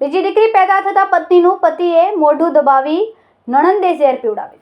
બીજી દીકરી પેદા થતા પત્નીનું પતિએ મોઢું દબાવી નણંદે ઝેર પીવડાવી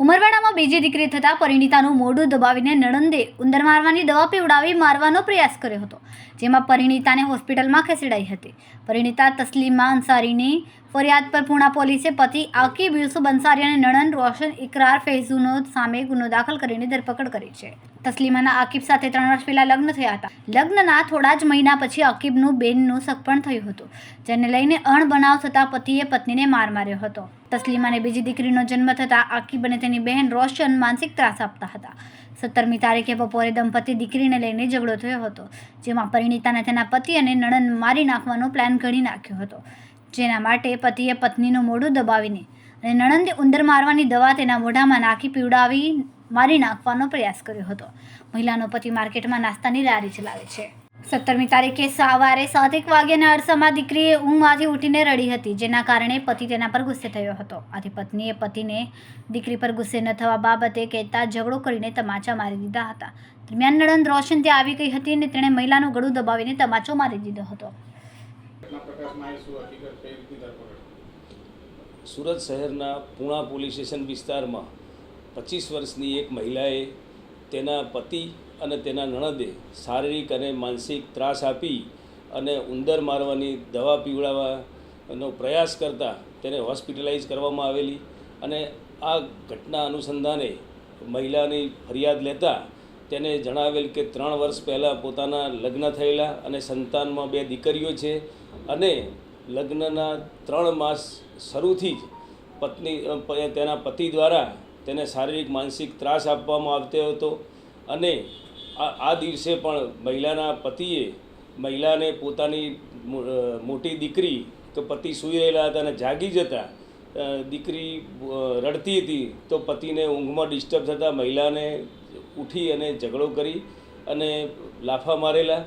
ઉમરવાડામાં બીજી દીકરી થતાં પરિણીતાનું મોઢું દબાવીને નણંદે ઉંદર મારવાની દવા પીવડાવી મારવાનો પ્રયાસ કર્યો હતો, જેમાં પરિણીતાને હોસ્પિટલમાં ખસેડાઈ હતી. પરિણીતા તસ્લીમા અંસારીની ફરિયાદ પર પૂણા પોલીસે પતિ આકીબ યુસુફ અંસારી અને નણંદ રોશન ઇકરાર ફૈઝુનો સામે ગુનો દાખલ કરીને ધરપકડ કરી છે. તસ્લીમાના આકીબ સાથે ત્રણ વર્ષ પહેલા લગ્ન થયા હતા. લગ્નના થોડા જ મહિના પછી આકીબનું બેનનું સગપણ થયું હતું, જેને લઈને અણબનાવ થતાં પતિએ પત્નીને માર માર્યો હતો. તસ્લીમાને બીજી દીકરીનો જન્મ થતાં આકીબ અને તેની બહેન રોશન માનસિક ત્રાસ આપતા હતા. સત્તરમી તારીખે બપોરે દંપતી દીકરીને લઈને ઝઘડો થયો હતો, જેમાં પરિણીતાને તેના પતિ અને નણંદ મારી નાખવાનો પ્લાન ઘડી નાખ્યો હતો. જેના માટે પતિએ પત્નીનું મોઢું દબાવીને અને નણંદે ઉંદર મારવાની દવા તેના મોઢામાં નાખી પીવડાવી મારી નાખવાનો પ્રયાસ કર્યો હતો. મહિલાનો પતિ માર્કેટમાં નાસ્તાની લારી ચલાવે છે. સત્તરમી તારીખે સવારે સાત એક વાગ્યાના અરસામાં દીકરીએ ઊંઘમાંથી ઉઠીને રડી હતી, જેના કારણે પતિ તેના પર ગુસ્સે થયો હતો. આથી પત્નીએ પતિને દીકરી પર ગુસ્સે ન થવા બાબતે કહેતા ઝઘડો કરીને તમાચા મારી દીધા હતા. દરમિયાન નણંદ રોશન ત્યાં આવી ગઈ હતી અને તેણે મહિલાનું ગળું દબાવીને તમાચો મારી દીધો હતો. સુરત શહેરના પૂણા પોલીસ સ્ટેશન વિસ્તારમાં પચીસ વર્ષની એક મહિલાએ તેના પતિ અને તેના નણદે શારીરિક અને માનસિક ત્રાસ આપી અને ઉંદર મારવાની દવા પીવડાવવાનો પ્રયાસ કરતાં તેને હોસ્પિટલાઇઝ કરવામાં આવેલી અને આ ઘટના અનુસંધાને મહિલાની ફરિયાદ લેતા તેને જણાવેલ કે ત્રણ વર્ષ પહેલાં પોતાના લગ્ન થયેલા અને સંતાનમાં બે દીકરીઓ છે અને લગ્નના ત્રણ માસ શરૂથી જ પત્ની તેના પતિ દ્વારા તેને શારીરિક, માનસિક ત્રાસ આપવામાં આવતો હતો અને આ દિવસે પણ મહિલાના પતિએ મહિલાને પોતાની મોટી દીકરી તો પતિ સૂઈ રહેલા હતા અને જાગી જતા દીકરી રડતી હતી તો પતિને ઊંઘમાં ડિસ્ટર્બ થતાં મહિલાને ઉઠી અને ઝઘડો કરી અને લાફા મારેલા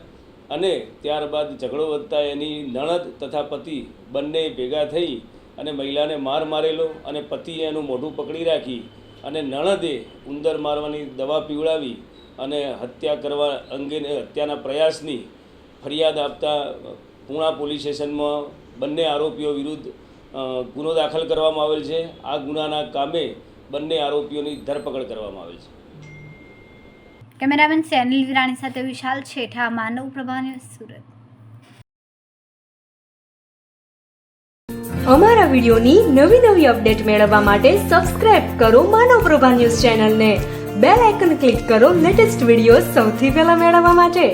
અને ત્યારબાદ ઝઘડો વધતા એની નણદ તથા પતિ બંને ભેગા થઈ અને મહિલાને માર મારેલો અને પતિએ એનું મોઢું પકડી રાખી અને નણદે ઉંદર મારવાની દવા પીવડાવી અને હત્યા કરવા અંગેને હત્યાના પ્રયાસની ફરિયાદ આપતા પૂણા પોલીસ સ્ટેશનમાં બંને આરોપીઓ વિરુદ્ધ ગુનો દાખલ કરવામાં આવેલ છે. આ ગુનાના કામે બંને આરોપીઓની ધરપકડ કરવામાં આવેલ છે. કેમેરામેન સેનિલ વિરાણી સાથે વિશાલ છેઠા માનવ પ્રભા સુરત. અમારા વિડિયોની નવી નવી અપડેટ મેળવવા માટે સબસ્ક્રાઇબ કરો માનવ પ્રભા ન્યૂઝ ચેનલને. બેલ આઇકન ક્લિક કરો લેટેસ્ટ વીડિયો સૌથી પહેલા મેળવવા માટે.